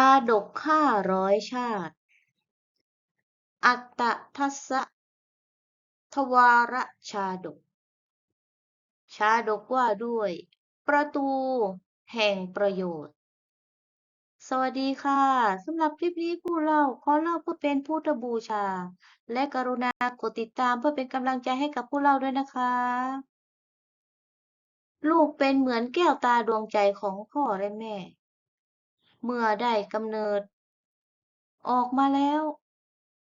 าดกห้าร้อยชาติ อัตตทัสสะทวารชาดก ชาดกว่าด้วย ประตูแห่งประโยชน์ สวัสดีค่ะสำหรับคลิปนี้ผู้เล่าขอเล่าเพื่อเป็นพุทธบูชา และกรุณากดติดตามเพื่อเป็นกำลังใจให้กับผู้เล่าด้วยนะคะ ลูกเป็นเหมือนแก้วตาดวงใจของพ่อและแม่ เมื่อได้กำเนิด ออกมาแล้ว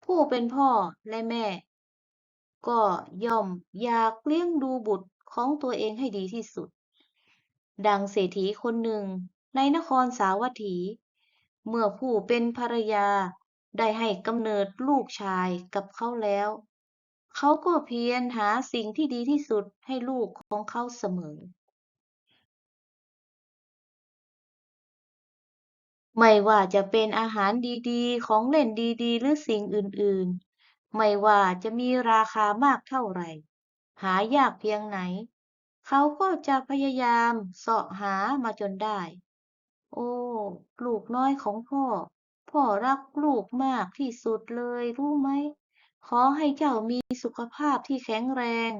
ผู้เป็นพ่อและแม่ ก็ย่อมอยากเลี้ยงดูบุตรของตัวเองให้ดีที่สุด ดังเศรษฐีคนหนึ่งในนครสาวัตถี เมื่อผู้เป็นภรรยาได้ให้กำเนิดลูกชายกับเขาแล้ว เขาก็เพียรหาสิ่งที่ดีที่สุดให้ลูกของเขาเสมอ ไม่ว่าจะเป็นอาหารดี ๆ ของเล่นดี ๆ หรือสิ่งอื่น ๆ ไม่ว่าจะมีราคามากเท่าไหร่ หายากเพียงไหน เขาก็จะพยายามเสาะหามาจนได้ โอ้ ลูกน้อยของพ่อ พ่อรักลูกมากที่สุดเลยรู้ไหม ขอให้เจ้ามีสุขภาพที่แข็งแรง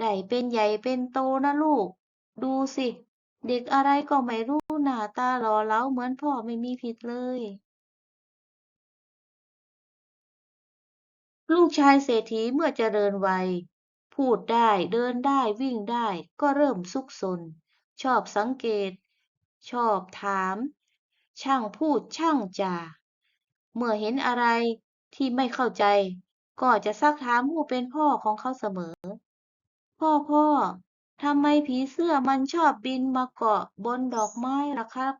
ได้เป็นใหญ่เป็นโตนะลูก ดูสิ เด็กอะไรก็ไม่รู้ หน้าตาหล่อเหลาเหมือนพ่อไม่มีผิดเลย ลูกชายเศรษฐีเมื่อเจริญวัย พูดได้เดินได้วิ่งได้ก็เริ่มซุกซน ชอบสังเกต ชอบถาม ช่างพูดช่างจา เมื่อเห็นอะไรที่ไม่เข้าใจ ก็จะซักถามผู้เป็นพ่อของเขาเสมอ พ่อพ่อ ทำไมผีเสื้อมันชอบบินมาเกาะบนดอกไม้ล่ะครับ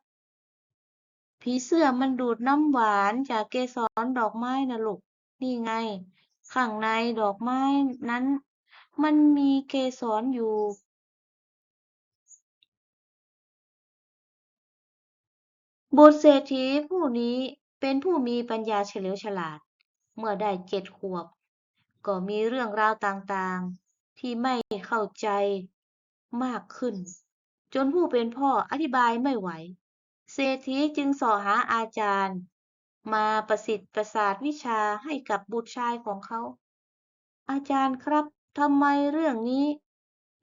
ผีเสื้อมันดูดน้ำหวานจากเกสรดอกไม้นะลูก นี่ไง ข้างในดอกไม้นั้น มันมีเกสรอยู่บุตรเศรษฐีผู้นี้เป็นผู้มีปัญญาเฉลียวฉลาด เมื่อได้เจ็ดขวบ ก็มีเรื่องราวต่างๆ ที่ไม่เข้าใจ มากขึ้น จนผู้เป็นพ่ออธิบายไม่ไหว เศรษฐีจึงสาะหาอาจารย์ มาประสิทธิ์ประสาทวิชาให้กับบุตรชายของเขา อาจารย์ครับทำไมเรื่องนี้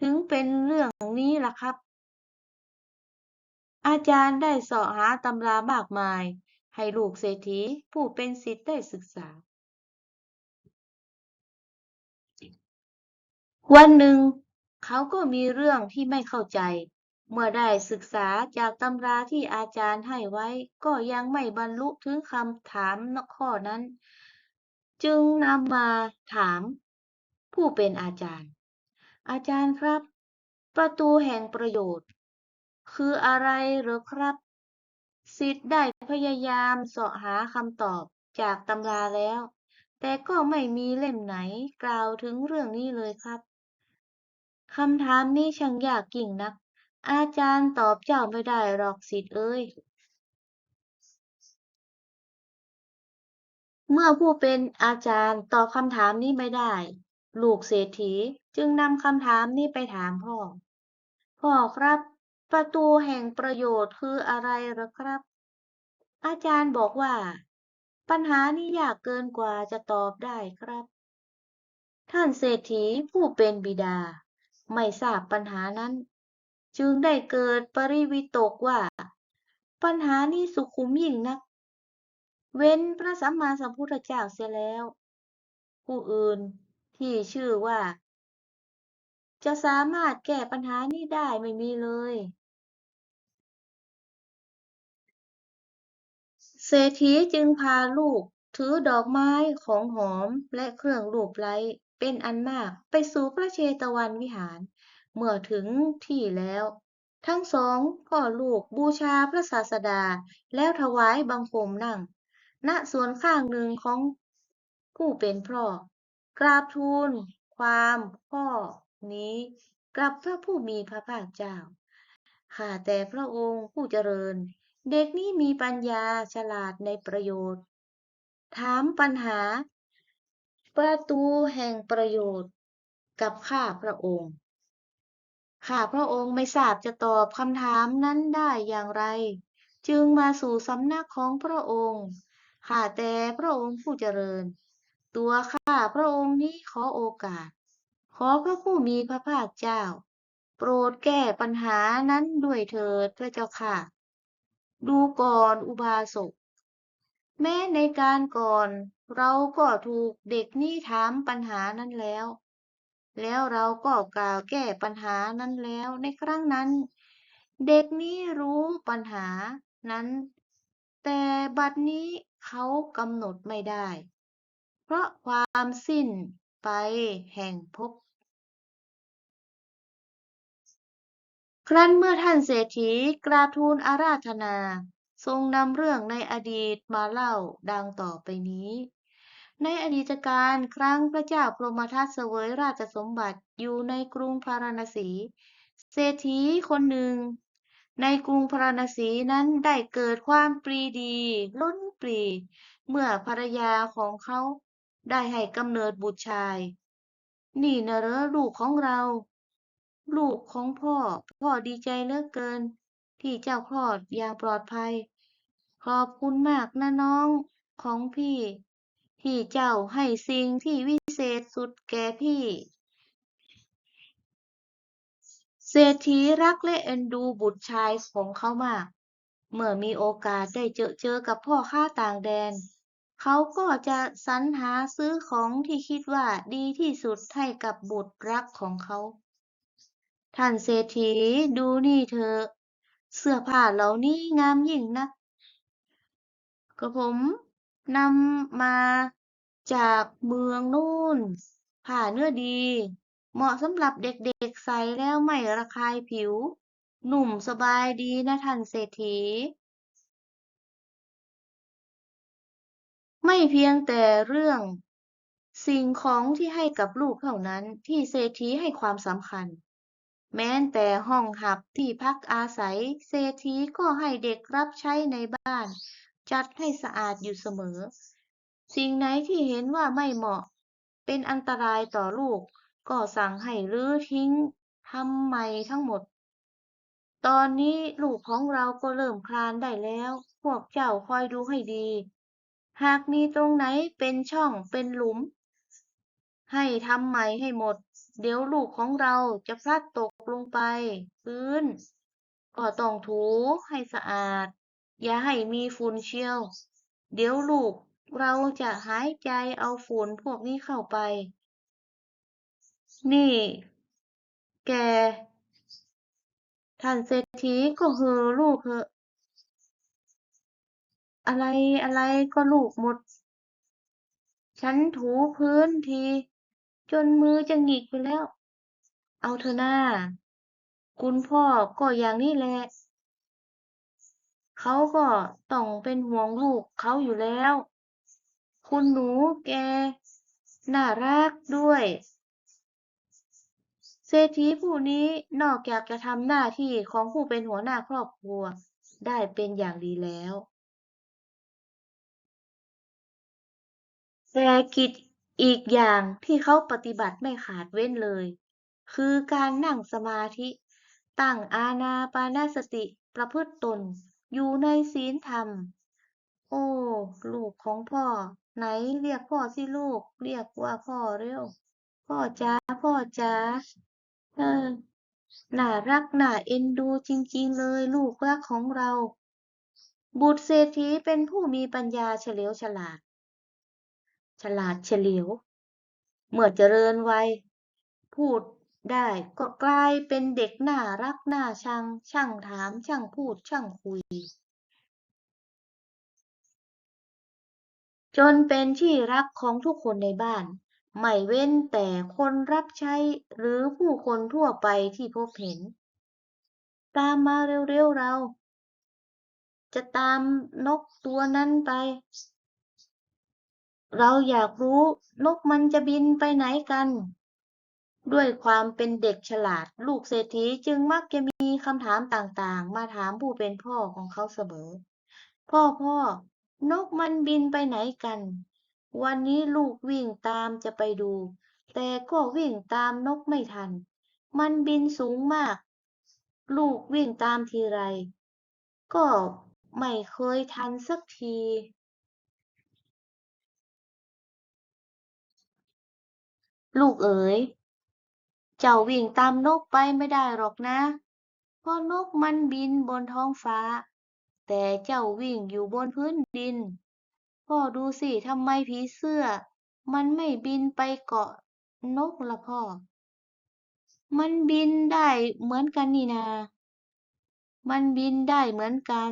ถึงเป็นเรื่องนี้ล่ะครับ อาจารย์ได้สาะหาตำรามากมาย ให้ลูกเศรษฐีผู้เป็นศิษย์ได้ศึกษาวันหนึ่ง เขาก็มีเรื่องที่ไม่เข้าใจ เมื่อได้ศึกษาจากตำราที่อาจารย์ให้ไว้ ก็ยังไม่บรรลุถึงคำถามข้อนั้น จึงนำมาถามผู้เป็นอาจารย์ อาจารย์ครับ ประตูแห่งประโยชน์ คืออะไรหรือครับศิษย์ได้พยายามเสาะหาคำตอบจากตำราแล้ว แต่ก็ไม่มีเล่มไหนกล่าวถึงเรื่องนี้เลยครับ คำถามนี้ช่างยากยิ่งนัก อาจารย์ตอบเจ้าไม่ได้หรอกศิษย์เอ้ย เมื่อผู้เป็นอาจารย์ตอบคำถามนี้ไม่ได้ ลูกเศรษฐีจึงนำคำถามนี้ไปถามพ่อ พ่อครับ ประตูแห่งประโยชน์คืออะไรหรอครับ อาจารย์บอกว่า ปัญหานี้ยากเกินกว่าจะตอบได้ครับ ท่านเศรษฐีผู้เป็นบิดา ไม่ทราบปัญหานั้น จึงได้เกิดปริวิตกว่า ปัญหานี้สุขุมยิ่งนัก เว้นพระสัมมาสัมพุทธเจ้าเสียแล้ว ผู้อื่นที่ชื่อว่า จะสามารถแก้ปัญหานี้ได้ไม่มีเลย เศรษฐีจึงพาลูก ถือดอกไม้ของหอมและเครื่องลูบไล้เป็นอันมากไปสู่พระเชตวันวิหาร เมื่อถึงที่แล้ว ทั้งสองพ่อลูกบูชาพระศาสดา แล้วถวายบังคมนั่ง ณส่วนข้างหนึ่งของผู้เป็นพ่อกราบทูลความพ่อนี้กับพระผู้มีพระภาคเจ้าข้าแต่พระองค์ผู้เจริญ เด็กนี้มีปัญญาฉลาดในประโยชน์ ถามปัญหา ประตูแห่งประโยชน์กับข้าพระองค์ ข้าพระองค์ไม่ทราบจะตอบคำถามนั้นได้อย่างไร จึงมาสู่สำนักของพระองค์ข้าแต่พระองค์ผู้เจริญ ตัวข้าพระองค์นี้ขอโอกาส ขอพระผู้มีพระภาคเจ้า โปรดแก้ปัญหานั้นด้วยเถิดพระเจ้าค่ะ ดูก่อนอุบาสก แม้ในการก่อนเราก็ถูกเด็กนี่ถามปัญหานั้นแล้ว แล้วเราก็กล่าวแก้ปัญหานั้นแล้วในครั้งนั้น เด็กนี้รู้ปัญหานั้น แต่บัดนี้เขากำหนดไม่ได้ เพราะความสิ้นไปแห่งภพครั้นเมื่อท่านเศรษฐีกราบทูลอาราธนา ทรงนำเรื่องในอดีตมาเล่าดังต่อไปนี้ ในอดีตการครั้งพระเจ้าพรหมทัตเสวยราชสมบัติอยู่ในกรุงพาราณสี เศรษฐีคนหนึ่ง ในกรุงพาราณสีนั้นได้เกิดความปรีดี ล้นปรี เมื่อภรรยาของเขาได้ให้กำเนิดบุตรชาย นี่นะเหรอลูกของเรา ลูกของพ่อ พ่อดีใจเหลือเกิน ที่เจ้าคลอดอย่างปลอดภัย ขอบคุณมากนะน้องของพี่ ที่เจ้าให้สิ่งที่วิเศษสุดแก่พี่ เศรษฐีรักและเอ็นดูบุตรชายของเขามาก เมื่อมีโอกาสได้เจอเจอกับพ่อค้าต่างแดน เขาก็จะสรรหาซื้อของที่คิดว่าดีที่สุดให้กับบุตรรักของเขา ท่านเศรษฐีดูนี่เถอเสื้อผ้าเหล่านี้งามยิ่งนัก กระผมนำมาจากเมืองนู่นผ้าเนื้อดี เหมาะสำหรับเด็กๆใส่แล้วไม่ระคายผิว หนุ่มสบายดีนะท่านเศรษฐี ไม่เพียงแต่เรื่อง สิ่งของที่ให้กับลูกเท่านั้นที่เศรษฐีให้ความสำคัญ แม้แต่ห้องหับที่พักอาศัย เศรษฐีก็ให้เด็กรับใช้ในบ้าน จัดให้สะอาดอยู่เสมอ สิ่งไหนที่เห็นว่าไม่เหมาะ เป็นอันตรายต่อลูก ก็สั่งให้รื้อทิ้งทำใหม่ทั้งหมด ตอนนี้ลูกของเราก็เริ่มคลานได้แล้ว พวกเจ้าคอยดูให้ดี หากมีตรงไหนเป็นช่องเป็นหลุม ให้ทำใหม่ให้หมด เดี๋ยวลูกของเราจะพลัดตกลงไปพื้น ก็ต้องถูให้สะอาด อย่าให้มีฝุ่นเชียว เดี๋ยวลูกเราจะหายใจเอาฝุ่นพวกนี้เข้าไป นี่ แก ท่านเศรษฐีก็เฮอลูกเถอะอะไรอะไรก็ลูกหมด ฉันถูพื้นที จนมือจะหงิกไปแล้ว เอาเถอะหน้า คุณพ่อก็อย่างนี้แหละ เขาก็ต้องเป็นห่วงลูกเขาอยู่แล้ว คุณหนูแก น่ารักด้วย เศรษฐีผู้นี้นอกจากจะทำหน้าที่ของผู้เป็นหัวหน้าครอบครัวได้เป็นอย่างดีแล้ว แต่กิจอีกอย่างที่เขาปฏิบัติไม่ขาดเว้นเลย คือการนั่งสมาธิ ตั้งอานาปานสติประพฤติตน อยู่ในศีลธรรม โอ้ ลูกของพ่อ ไหนเรียกพ่อสิลูก เรียกว่าพ่อเร็ว พ่อจ๋าพ่อจ๋าเออ น่ารักน่าเอ็นดูจริง ๆ เลยลูกรักของเรา บุตรเศรษฐีเป็นผู้มีปัญญาเฉลียวฉลาด ฉลาดเฉลียว เมื่อเจริญวัยพูด ได้ก็กลายเป็นเด็กน่ารักน่าชัง ช่างถาม ช่างพูด ช่างคุย จนเป็นที่รักของทุกคนในบ้าน ไม่เว้นแต่คนรับใช้หรือผู้คนทั่วไปที่พบเห็น ตามมาเร็วๆเรา จะตามนกตัวนั้นไป เราอยากรู้นกมันจะบินไปไหนกัน ด้วยความเป็นเด็กฉลาด ลูกเศรษฐีจึงมักจะมีคำถามต่างๆ มาถามผู้เป็นพ่อของเขาเสมอ พ่อพ่อนกมันบินไปไหนกัน วันนี้ลูกวิ่งตามจะไปดู แต่ก็วิ่งตามนกไม่ทัน มันบินสูงมาก ลูกวิ่งตามทีไร ก็ไม่เคยทันสักทีลูกเอ๋ย เจ้าวิ่งตามนกไปไม่ได้หรอกนะ เพราะนกมันบินบนท้องฟ้า แต่เจ้าวิ่งอยู่บนพื้นดิน พ่อดูสิทำไมผีเสื้อ มันไม่บินไปเกาะนกละพ่อ มันบินได้เหมือนกันนี่นา มันบินได้เหมือนกัน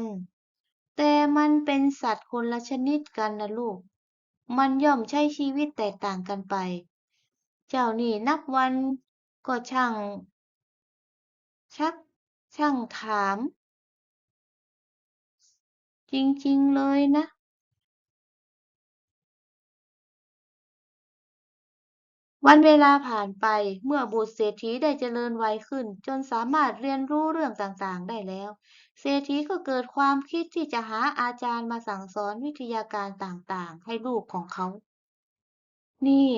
แต่มันเป็นสัตว์คนละชนิดกันนะลูก มันย่อมใช้ชีวิตแตกต่างกันไป เจ้านี่นับวัน ก็ช่าง ชัก ช่างถาม จริง ๆ เลยนะ วันเวลาผ่านไปเมื่อบุตรเศรษฐีได้เจริญวัยขึ้น จนสามารถเรียนรู้เรื่องต่างๆ ได้แล้ว เศรษฐีก็เกิดความคิดที่จะหาอาจารย์มาสั่งสอนวิทยาการต่างๆ ให้ลูกของเขา นี่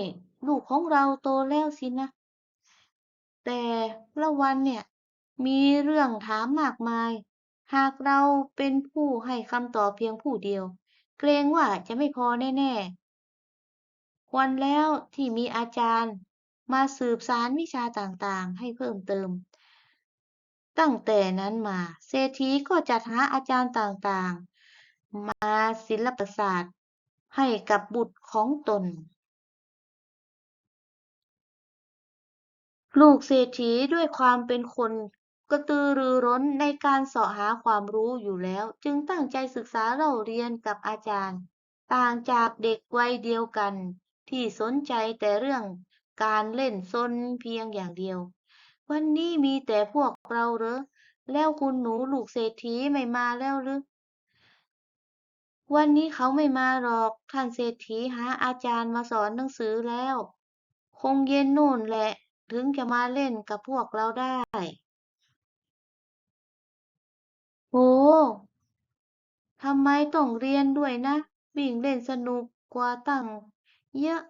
ลูกของเราโตแล้วสินะ แต่ละวันเนี่ยมีเรื่องถามมากมาย หากเราเป็นผู้ให้คำตอบเพียงผู้เดียว เกรงว่าจะไม่พอแน่ ๆ ควรแล้วที่มีอาจารย์ มาสืบสานวิชาต่างๆ ให้เพิ่มเติม ตั้งแต่นั้นมาเศรษฐีก็จัดหาอาจารย์ต่างๆ มาศิลปศาสตร์ให้กับบุตรของตน ลูกเศรษฐีด้วยความเป็นคนกระตือรือร้นในการเสาะหาความรู้อยู่แล้ว จึงตั้งใจศึกษาเล่าเรียนกับอาจารย์ ต่างจากเด็กวัยเดียวกัน ที่สนใจแต่เรื่องการเล่นซนเพียงอย่างเดียว วันนี้มีแต่พวกเราเหรอแล้วคุณหนูลูกเศรษฐีไม่มาแล้วหรือวันนี้เขาไม่มาหรอกท่านเศรษฐีหาอาจารย์มาสอนหนังสือแล้ว คงเย็นนู่นแหละ ถึงจะมาเล่นกับพวกเราได้ โห ทำไมต้องเรียนด้วยนะ วิ่งเล่นสนุกกว่าตั้งเยอะ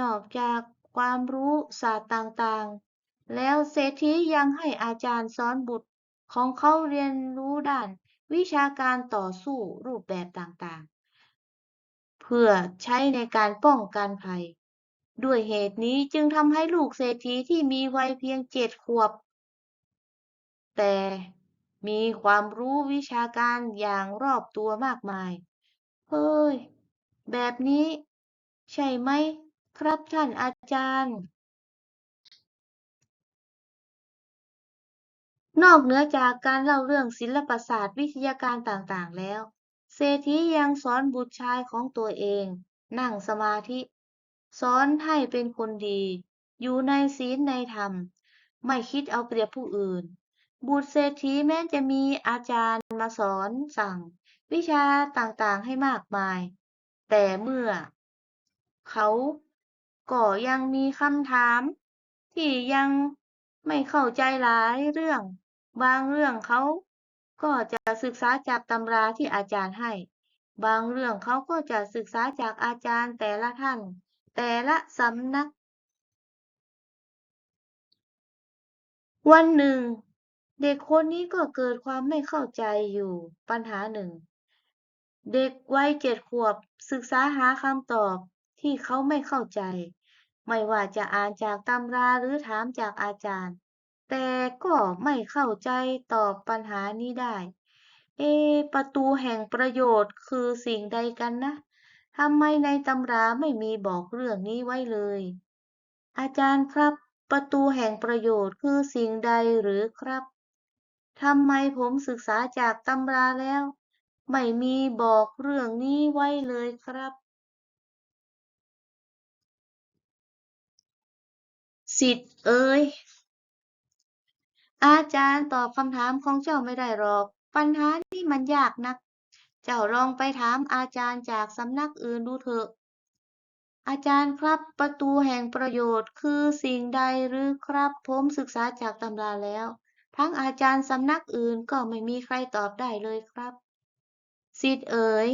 นอกจากความรู้ศาสตร์ต่างๆ แล้วเศรษฐียังให้อาจารย์สอนบุตรของเขาเรียนรู้ด้าน วิชาการต่อสู้รูปแบบต่างๆ เพื่อใช้ในการป้องกันภัย ด้วยเหตุนี้จึงทำให้ลูกเศรษฐีที่มีวัยเพียงเจ็ดขวบ แต่มีความรู้วิชาการอย่างรอบตัวมากมาย เฮ้ย แบบนี้ ใช่ไหมครับท่านอาจารย์ นอกเหนือจากการเล่าเรื่องศิลปศาสตร์วิทยาการต่างๆแล้ว เศรษฐียังสอนบุตรชายของตัวเอง นั่งสมาธิ สอนให้เป็นคนดี อยู่ในศีลในธรรม ไม่คิดเอาเปรียบผู้อื่น บุตรเศรษฐีแม้จะมีอาจารย์มาสอนสั่ง วิชาต่างๆให้มากมาย แต่เมื่อ เขาก็ยังมีคำถาม ที่ยังไม่เข้าใจหลายเรื่อง บางเรื่องเขาก็จะศึกษาจากตำราที่อาจารย์ให้ บางเรื่องเขาก็จะศึกษาจากอาจารย์แต่ละท่าน แต่ละสำนัก วันหนึ่ง เด็กคนนี้ก็เกิดความไม่เข้าใจอยู่ปัญหาหนึ่ง เด็กวัยเจ็ดขวบศึกษาหาคำตอบที่เขาไม่เข้าใจ ไม่ว่าจะอ่านจากตำราหรือถามจากอาจารย์ แต่ก็ไม่เข้าใจตอบปัญหานี้ได้ เอ ประตูแห่งประโยชน์คือสิ่งใดกันนะ ทำไมในตำราไม่มีบอกเรื่องนี้ไว้เลย อาจารย์ครับประตูแห่งประโยชน์คือสิ่งใดหรือครับทำไมผมศึกษาจากตำราแล้ว ไม่มีบอกเรื่องนี้ไว้เลยครับศิษย์เอ๋ยอาจารย์ตอบคำถามของเจ้าไม่ได้หรอก ปัญหานี่มันยากนัก เจ้าลองไปถามอาจารย์จากสำนักอื่นดูเถอะ อาจารย์ครับประตูแห่งประโยชน์คือสิ่งใดหรือครับผมศึกษาจากตำราแล้ว ทั้งอาจารย์สำนักอื่นก็ไม่มีใครตอบได้เลยครับศิษย์เอ๋ย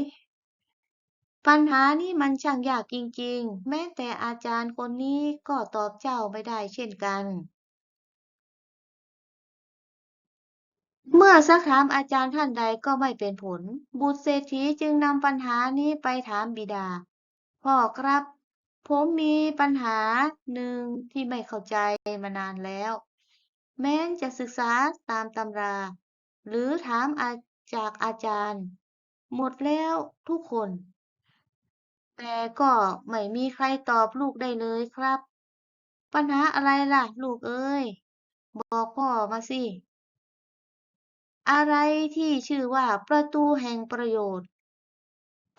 ปัญหานี้มันช่างยากจริงๆ แม้แต่อาจารย์คนนี้ก็ตอบเจ้าไม่ได้เช่นกัน เมื่อซักถามอาจารย์ท่านใดก็ไม่เป็นผล บุตรเศรษฐีจึงนำปัญหานี้ไปถามบิดา พ่อครับ ผมมีปัญหาหนึ่งที่ไม่เข้าใจมานานแล้ว แม้จะศึกษาตามตำรา หรือถามอาจากอาจารย์ หมดแล้วทุกคน แต่ก็ไม่มีใครตอบลูกได้เลยครับ ปัญหาอะไรล่ะ ลูกเอ้ย บอกพ่อมาสิ อะไรที่ชื่อว่าประตูแห่งประโยชน์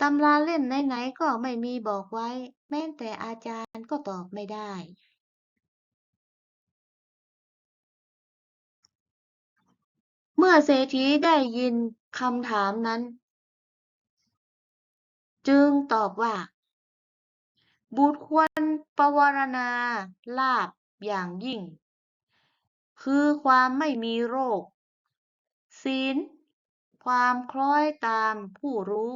ตำราเล่มไหนๆก็ไม่มีบอกไว้ แม้แต่อาจารย์ก็ตอบไม่ได้ เมื่อเศรษฐีได้ยินคำถามนั้น จึงตอบว่า บุตรควรปวรณาลาภอย่างยิ่ง คือความไม่มีโรค ศีล ความคล้อยตามผู้รู้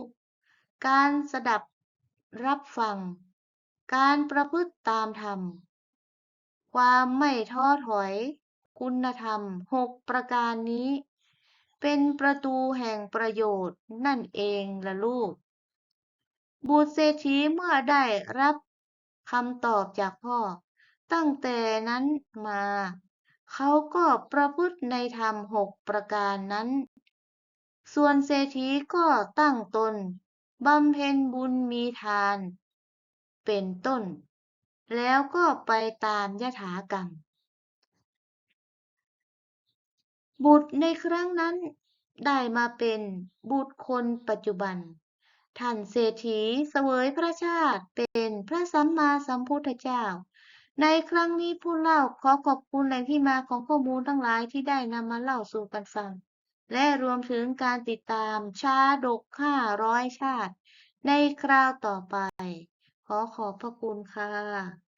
การสดับรับฟัง การประพฤติตามธรรม ความไม่ท้อถอย คุณธรรมหกประการนี้ เป็นประตูแห่งประโยชน์นั่นเองล่ะลูก บุตรเศรษฐีเมื่อได้รับคำตอบจากพ่อ ตั้งแต่นั้นมา เขาก็ประพฤติในธรรมหกประการนั้น ส่วนเศรษฐีก็ตั้งตนบำเพ็ญบุญมีทาน เป็นต้น แล้วก็ไปตามยถากรรม บุตรในครั้งนั้นได้มาเป็นบุตรคนปัจจุบัน ท่านเศรษฐีเสวยพระชาติเป็นพระสัมมาสัมพุทธเจ้า ในครั้งนี้ผู้เล่าขอขอบคุณแหล่งที่มาของข้อมูลทั้งหลายที่ได้นำมาเล่าสู่กันฟัง และรวมถึงการติดตามชาดกห้าร้อยชาติ ในคราวต่อไป ขอขอบพระคุณค่ะ